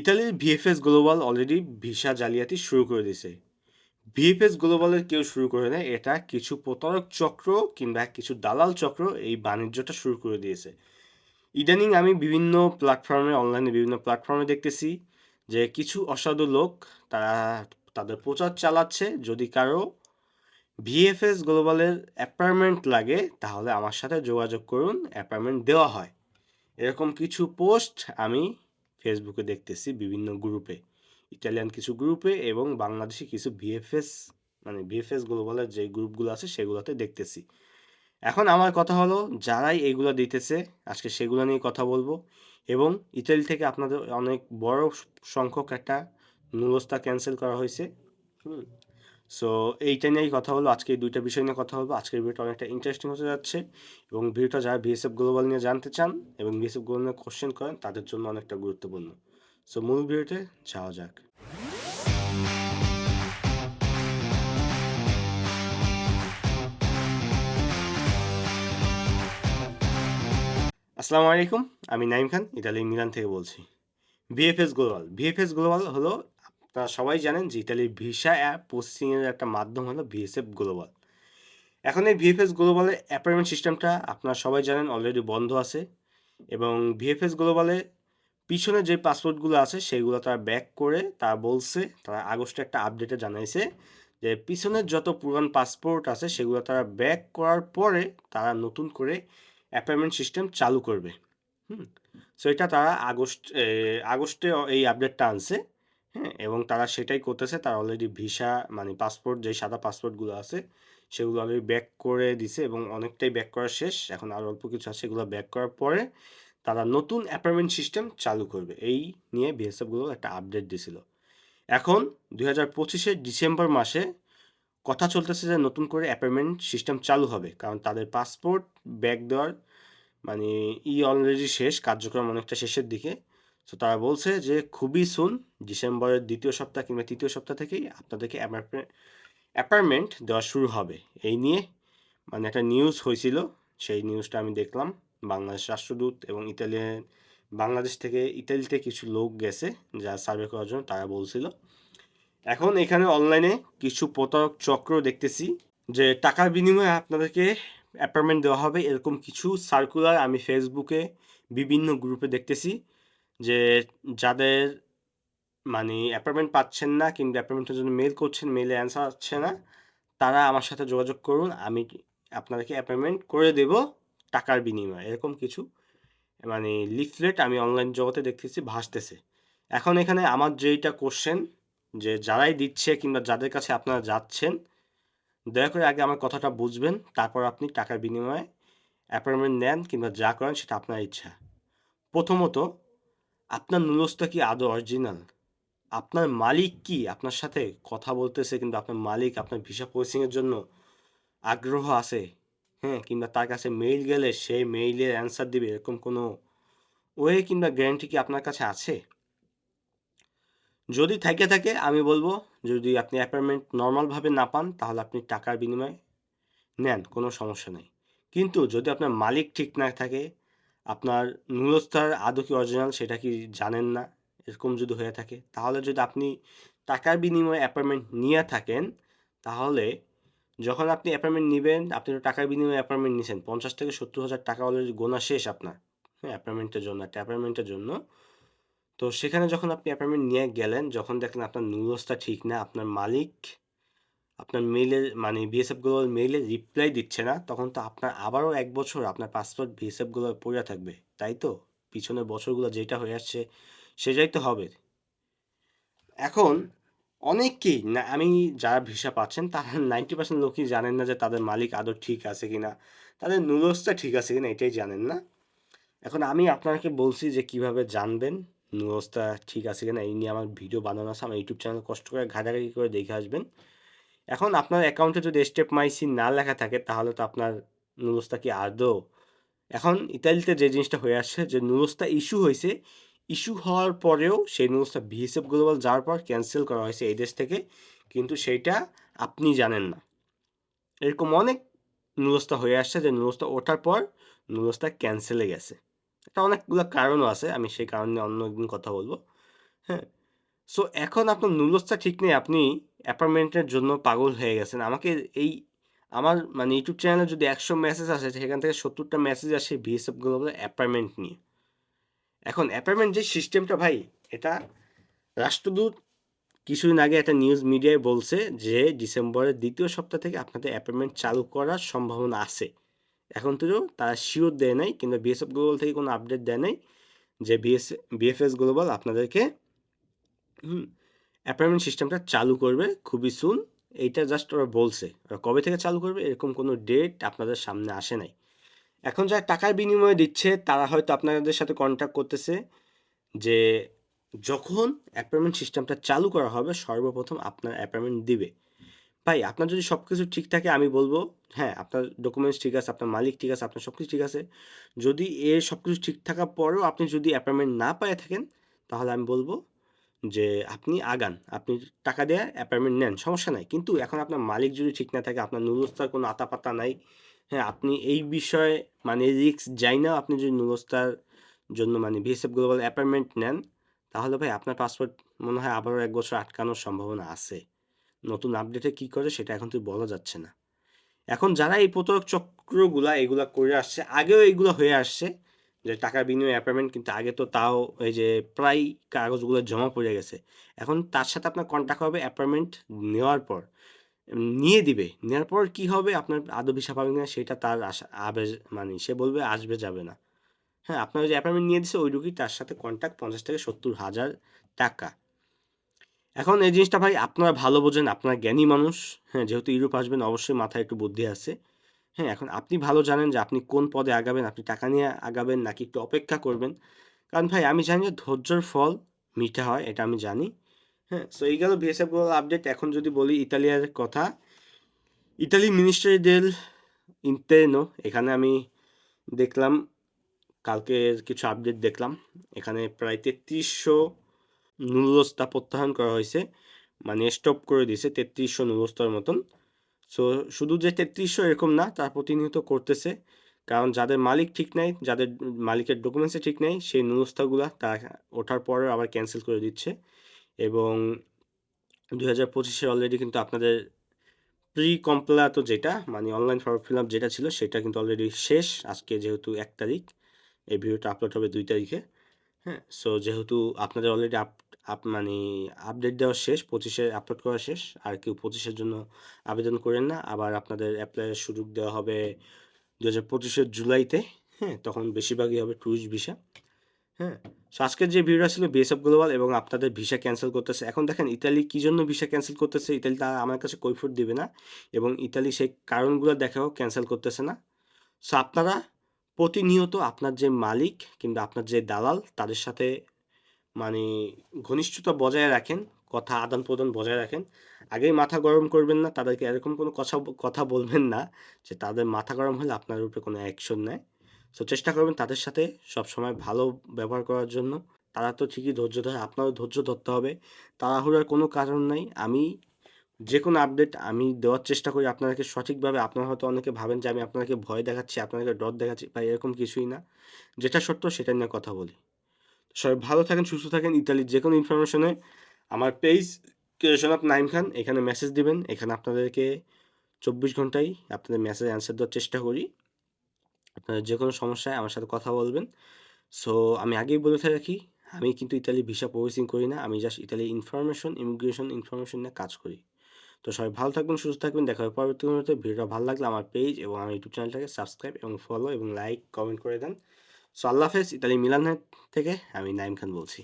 ইতালির VFS global already visa জালিয়াতি শুরু করে দিয়েছে ভিএফএস গ্লোবালের কেউ শুরু করে নেয়, এটা কিছু প্রতারক চক্র কিংবা কিছু দালাল চক্র এই বাণিজ্যটা শুরু করে দিয়েছে। ইদানিং আমি বিভিন্ন প্ল্যাটফর্মে, অনলাইনে বিভিন্ন প্ল্যাটফর্মে দেখতেছি যে কিছু অসাধু লোক, তারা তাদের প্রচার চালাচ্ছে। যদি কারও ভিএফএস গ্লোবালের অ্যাপার্টমেন্ট লাগে, তাহলে আমার সাথে যোগাযোগ করুন, অ্যাপার্টমেন্ট দেওয়া হয়। এরকম কিছু পোস্ট আমি ফেসবুকে দেখতেছি বিভিন্ন গ্রুপে ইটালিয়ান কিছু গ্রুপে এবং বাংলাদেশি কিছু ভিএফএস মানে ভিএফএস গ্লোবালের যে গ্রুপগুলো আছে সেগুলোতে দেখতেছি। এখন আমার কথা হলো, যারাই এগুলো দিতেছে, আজকে সেগুলো নিয়ে কথা বলব এবং ইতালি থেকে আপনাদের অনেক বড় সংখ্যক একটা নুলস্তা ক্যান্সেল করা হয়েছে। হুম। সো এইটা নিয়েই কথা হলো। আজকে এই দুইটা বিষয় নিয়ে কথা বলব আজকের ভিডিওটা অনেকটা ইন্টারেস্টিং হতে যাচ্ছে এবং ভিডিওটা যারা বিএসএফ গ্লোবাল নিয়ে জানতে চান এবং বিএসএফ গ্লোবাল নিয়ে কোশ্চেন করেন, তাদের জন্য অনেকটা গুরুত্বপূর্ণ। সো মূল ভিডিওতে যাওয়া যাক। আসসালামু আলাইকুম, আমি নাইম খান ইতালি মিলান থেকে বলছি। ভিএফএস গ্লোবাল ভিএফএস গ্লোবাল হলো আপনারা সবাই জানেন যে ইতালির ভিসা অ্যাপ প্রসেসিংয়ের একটা মাধ্যম হলো ভিএসএফ গ্লোবাল। এখন এই ভিএফএস গ্লোবালের অ্যাপয়েন্টমেন্ট সিস্টেমটা আপনারা সবাই জানেন অলরেডি বন্ধ আছে এবং ভিএফএস গ্লোবালে পিছনে যে পাসপোর্টগুলো আছে সেগুলো তারা ব্যাক করে তারা বলছে, তারা আগস্টে একটা আপডেটে জানাইছে যে পিছনের যত পুরান পাসপোর্ট আছে সেগুলো তারা ব্যাক করার পরে তারা নতুন করে অ্যাপয়েন্টমেন্ট সিস্টেম চালু করবে। হুম সো এটা তারা আগস্ট আগস্টে এই আপডেটটা আনছে। হ্যাঁ এবং তারা সেটাই করতেছে। তারা অলরেডি ভিসা মানে পাসপোর্ট যে সাদা পাসপোর্টগুলো আছে, সেগুলো অলরেডি ব্যাক করে দিছে এবং অনেকটাই ব্যাক করা শেষ। এখন আর অল্প কিছু আছে সেগুলো ব্যাক করার পরে তারা নতুন অ্যাপয়েন্টমেন্ট সিস্টেম চালু করবে। এই নিয়ে বিএসএফগুলো একটা আপডেট দিছিল। এখন দুই হাজার পঁচিশে ডিসেম্বর মাসে কথা চলতেছে যে নতুন করে অ্যাপয়েন্টমেন্ট সিস্টেম চালু হবে। কারণ তাদের পাসপোর্ট ব্যাক দেওয়ার মানে ই অলরেডি শেষ, কার্যক্রম অনেকটা শেষের দিকে। তো তারা বলছে যে খুবই সুন ডিসেম্বরের দ্বিতীয় সপ্তাহ কিংবা তৃতীয় সপ্তাহ থেকেই আপনাদেরকে অ্যাপার্টমেন্ট দেওয়া শুরু হবে। এই নিয়ে মানে একটা নিউজ হয়েছিল, সেই নিউজটা আমি দেখলাম। বাংলাদেশ রাষ্ট্রদূত এবং ইতালিয়ান, বাংলাদেশ থেকে ইতালিতে কিছু লোক গেছে যা সার্ভে করার জন্য, তারা বলছিল। এখন এখানে অনলাইনে কিছু প্রতারক চক্র দেখতেছি যে টাকার বিনিময়ে আপনাদেরকে অ্যাপার্টমেন্ট দেওয়া হবে। এরকম কিছু সার্কুলার আমি ফেসবুকে বিভিন্ন গ্রুপে দেখতেছি। যে যাদের মানে অ্যাপয়েন্টমেন্ট পাচ্ছেন না কিংবা অ্যাপয়েন্টমেন্টের জন্য মেল করছেন মেলে অ্যান্সার আসছে না, তারা আমার সাথে যোগাযোগ করুন, আমি আপনাদেরকে অ্যাপয়েন্টমেন্ট করে দেব টাকার বিনিময়ে। এরকম কিছু মানে লিফলেট আমি অনলাইন জগতে দেখতেছি ভাসতেছে। এখন এখানে আমার যেইটা কোশ্চেন যে যারাই দিচ্ছে কিংবা যাদের কাছে আপনারা যাচ্ছেন, দয়া করে আগে আমার কথাটা বুঝবেন, তারপর আপনি টাকার বিনিময়ে অ্যাপয়েন্টমেন্ট নেন কিংবা যা করেন সেটা আপনার ইচ্ছা। প্রথমত আপনার নুলসটা কি আদৌ অরিজিনাল? আপনার মালিক কি? আপনার সাথে কথা বলতেছে কিন্তু আপনার মালিক আপনার ভিসা প্রসেসিংয়ের জন্য আগ্রহ আছে হ্যাঁ? কিংবা তার কাছে মেইল গেলে সেই মেইলের অ্যান্সার দিবে এরকম কোনো ওয়ে কিংবা গ্যারান্টি কি আপনার কাছে আছে? যদি থাকে থাকে আমি বলব, যদি আপনি অ্যাপয়েন্টমেন্ট নর্মালভাবে না পান, তাহলে আপনি টাকার বিনিময়ে নেন, কোনো সমস্যা নেই। কিন্তু যদি আপনার মালিক ঠিক না থাকে আপনার নুলস্তার আদৌ কি অরিজিনাল সেটা কি জানেন না? এরকম যদি হয়ে থাকে, তাহলে যদি আপনি টাকার বিনিময়ে অ্যাপয়েন্টমেন্ট নিয়ে থাকেন, তাহলে যখন আপনি অ্যাপয়েন্টমেন্ট নেবেন, আপনি টাকার বিনিময়ে অ্যাপয়েন্টমেন্ট নিয়েছেন পঞ্চাশ থেকে সত্তর হাজার টাকা অলরেডি গোনা শেষ আপনার হ্যাঁ অ্যাপয়েন্টমেন্টের জন্য, একটা অ্যাপয়েন্টমেন্টের জন্য। তো সেখানে যখন আপনি অ্যাপয়েন্টমেন্ট নিয়ে গেলেন, যখন দেখলেন আপনার নুলসটা ঠিক না, আপনার মালিক আপনার মেইলের মানে বিএসএফগুলোর মেইলে রিপ্লাই দিচ্ছে না, তখন তো আপনার আবারও এক বছর আপনার পাসপোর্ট বিএসএফগুলো পড়ে থাকবে, তাই তো? পিছনের বছরগুলো যেটা হয়ে আসছে, সেটাই তো হবে। এখন অনেককেই, না, আমি যারা ভিসা পাচ্ছেন, তারা নাইনটি পার্সেন্ট লোকই জানেন না যে তাদের মালিক আদৌ ঠিক আছে কিনা, তাদের নুলসটা ঠিক আছে কিনা, এটাই জানেন না। এখন আমি আপনাকে বলছি যে কীভাবে জানবেন নুলসটা ঠিক আছে কিনা, এই নিয়ে আমার ভিডিও বানানো আছে, আমার ইউটিউব চ্যানেল কষ্ট করে ঘাটাঘাটি করে দেখে আসবেন। এখন আপনার অ্যাকাউন্টে যদি স্টেপ মাইসি না লেখা থাকে, তাহলে তো আপনার নুলসটা কি আদৌ? এখন ইতালিতে যে জিনিসটা হয়ে আসছে, যে নুলসটা ইস্যু হয়েছে ইস্যু হওয়ার পরেও সেই নিউজটা ভিএসএফ গ্লোবাল যাওয়ার পর ক্যান্সেল করা হয়েছে এই দেশ থেকে, কিন্তু সেইটা আপনি জানেন না। এরকম অনেক নিউজটা হয়ে আসছে, যে নিউজটা ওঠার পর নিউজটা ক্যান্সেলে গেছে। এটা অনেকগুলো কারণও আছে, আমি সেই কারণে অন্য একদিন কথা বলব। হ্যাঁ? সো এখন আপনার নুলসটা ঠিক নেই, আপনি অ্যাপার্টমেন্টের জন্য পাগল হয়ে গেছেন। আমাকে এই আমার মানে ইউটিউব চ্যানেলে যদি ১০০ মেসেজ আসে সেখান থেকে সত্তরটা মেসেজ আসে বিএসএফ গ্লোবালের অ্যাপার্টমেন্ট নিয়ে। এখন অ্যাপার্টমেন্ট যে সিস্টেমটা ভাই এটা রাষ্ট্রদূত কিছুদিন আগে একটা নিউজ মিডিয়ায় বলছে যে ডিসেম্বরের দ্বিতীয় সপ্তাহ থেকে আপনাদের অ্যাপার্টমেন্ট চালু করার সম্ভাবনা আছে। এখন তো তারা শিওর দেয় নাই কিংবা বিএসএফ গ্লোবাল থেকে কোনো আপডেট দেয় নাই যে বিএস বিএফএস গ্লোবাল আপনাদেরকে হুম, অ্যাপার্টমেন্ট সিস্টেমটা চালু করবে খুবই সুন। এইটা জাস্ট ওরা বলছে। ওরা কবে থেকে চালু করবে এরকম কোনো ডেট আপনাদের সামনে আসে নাই। এখন যারা টাকার বিনিময়ে দিচ্ছে তারা হয়তো আপনাদের সাথে কন্ট্যাক্ট করতেছে যে যখন অ্যাপয়েন্টমেন্ট সিস্টেমটা চালু করা হবে সর্বপ্রথম আপনার অ্যাপার্টমেন্ট দিবে। ভাই আপনার যদি সব কিছু ঠিক থাকে আমি বলব হ্যাঁ, আপনার ডকুমেন্টস ঠিক আছে, আপনার মালিক ঠিক আছে, আপনার সব কিছু ঠিক আছে। যদি এর সব কিছু ঠিক থাকার পরেও আপনি যদি অ্যাপয়েন্টমেন্ট না পেয়ে থাকেন তাহলে আমি বলব যে আপনি আগান। আপনি টাকা দিয়ে অ্যাপার্টমেন্ট নেন, সমস্যা নাই। কিন্তু এখন আপনার মালিক যদি ঠিক না থাকে, আপনার নুরস্তার কোনো আতাপাতা নাই। হ্যাঁ, আপনি এই বিষয়ে মানে রিস্ক যাই না আপনি যদি নুরস্তার জন্য মানে বিএসএফ গ্লোবাল অ্যাপার্টমেন্ট নেন, তাহলে ভাই আপনার পাসপোর্ট মনে হয় আবারও এক বছর আটকানোর সম্ভাবনা আছে। নতুন আপডেটে কি করে সেটা এখন তো বলা যাচ্ছে না। এখন যারা এই প্রতারক চক্রগুলা এগুলা করে আসছে, আগেও এগুলো হয়ে আসছে যে টাকার বিনিময়ে অ্যাপার্টমেন্ট কিন্তু আগে তো তাও এই যে প্রায় কাগজগুলো জমা পড়ে গেছে। এখন তার সাথে আপনার কন্ট্যাক্ট হবে অ্যাপার্টমেন্ট নেওয়ার পর। নিয়ে দিবে। নেওয়ার পর কি হবে আপনার আদৌ ভিসা পাবেন না সেটা তার আবেজ মানে সে বলবে আসবে যাবে না। হ্যাঁ, আপনার যে অ্যাপার্টমেন্ট নিয়ে দিছে ওইটুকুই তার সাথে কন্ট্যাক্ট ৫০ থেকে ৭০ হাজার টাকা। এখন এই জিনিসটা ভাই আপনারা ভালো বোঝেন, আপনারা জ্ঞানী মানুষ। হ্যাঁ, যেহেতু ইউরোপ আসবেন অবশ্যই মাথায় একটু বুদ্ধি আছে। হ্যাঁ, এখন আপনি ভালো জানেন যে আপনি কোন পদে আগাবেন, আপনি টাকা নিয়ে আগাবেন নাকি একটু অপেক্ষা করবেন। কারণ ভাই আমি জানি যে ধৈর্যর ফল মিঠা হয় এটা আমি জানি। হ্যাঁ, সো এই গেল বিএসএফ গ্লোবাল আপডেট। এখন যদি বলি ইতালিয়ার কথা, ইতালি মিনিস্ট্রি দেল ইন্তের্নো এখানে আমি দেখলাম কালকের কিছু আপডেট দেখলাম। এখানে প্রায় ৩৩০০ নুলস্তা প্রত্যাহার করা হয়েছে। মানে স্টপ করে দিয়েছে ৩৩০০ নুলস্তার মতন। সো শুধু যে ৩৩০০ এরকম না, তারা প্রতিনিয়ত করতেছে। কারণ যাদের মালিক ঠিক নাই, যাদের মালিকের ডকুমেন্টসে ঠিক নেই, সেই নুলস্তাগুলা তা ওঠার পরেও আবার ক্যান্সেল করে দিচ্ছে। এবং দু হাজার পঁচিশে অলরেডি কিন্তু আপনাদের প্রি কমপ্লাতো যেটা মানে অনলাইন ফর্ম ফিল আপ যেটা ছিল সেটা কিন্তু অলরেডি শেষ। আজকে যেহেতু এক তারিখ, এই ভিডিওটা আপলোড হবে দুই তারিখে। হ্যাঁ, সো যেহেতু আপনাদের অলরেডি আপ আপ মানে আপডেট দেওয়া শেষ, ২৫ এ আপলোড করা শেষ। আর কেউ ২৫ এর জন্য আবেদন করেন না। আবার আপনাদের এপ্লাইয়ের সুযোগ দেওয়া হবে ২০২৫ এর জুলাইতে। হ্যাঁ, তখন বেশিরভাগই হবে ট্যুরিস্ট ভিসা। হ্যাঁ, সো আজকের যে ভিডিওটা ছিল বিএসএফ গ্লোবাল এবং আপনাদের ভিসা ক্যানসেল করতেছে। এখন দেখেন ইতালি কি জন্য ভিসা ক্যানসেল করতেছে? ইতালি তা আমার কাছে কৈফিয়ত দিবে না এবং ইতালি সেই কারণগুলো দেখাও ক্যানসেল করতেছে না। সো আপনারা প্রতিনিয়ত আপনার যে মালিক কিংবা আপনার যে দালাল তাদের সাথে মানে ঘনিষ্ঠতা বজায় রাখেন, কথা আদান-প্রদান বজায় রাখেন। আগেই মাথা গরম করবেন না, তাদেরকে এরকম কোনো কথা কথা বলবেন না যে তাদের মাথা গরম হলে আপনার উপরে কোনো অ্যাকশন নেয়। সো চেষ্টা করবেন তাদের সাথে সবসময় ভালো ব্যবহার করার জন্য। তারা তো ঠিকই ধৈর্য ধরে, আপনারও ধৈর্য ধরতে হবে। তাড়াহুড়ার কোনো কারণ নাই। আমি যেকোনো আপডেট আমি দেওয়ার চেষ্টা করি আপনাদেরকে সঠিকভাবে। আপনারা হয়তো অনেকে ভাবেন যে আমি আপনাদেরকে ভয় দেখাচ্ছি, আপনাদেরকে ডর দেখাচ্ছি। বা এরকম কিছুই না। যেটা সত্য সেটা নিয়ে কথা বলি। সবাই ভালো থাকেন, সুস্থ থাকেন। ইতালির যে কোনো ইনফরমেশনে আমার page creation of Naim Khan এখানে মেসেজ দিবেন। এখানে আপনাদেরকে ২৪ ঘন্টায় আপনাদের মেসেজের অ্যান্সার দেওয়ার চেষ্টা করি। আপনাদের যে কোনো সমস্যায় আমার সাথে কথা বলবেন। সো আমি আগেই বলে রাখি, আমি কিন্তু ইতালি ভিসা প্রসেসিং করি না। আমি just Italy information, immigration information নিয়ে কাজ করি। তো সবাই ভালো থাকবেন, সুস্থ থাকবেন। দেখা হবে পরবর্তী মুহূর্তে ভিডিওটা ভালো লাগলে আমার পেজ এবং আমার ইউটিউব চ্যানেলটাকে সাবস্ক্রাইব এবং ফলো এবং লাইক, কমেন্ট করে দেন। সো আল্লাহ হাফেজ। ইতালি মিলান থেকে আমি নাইম খান বলছি।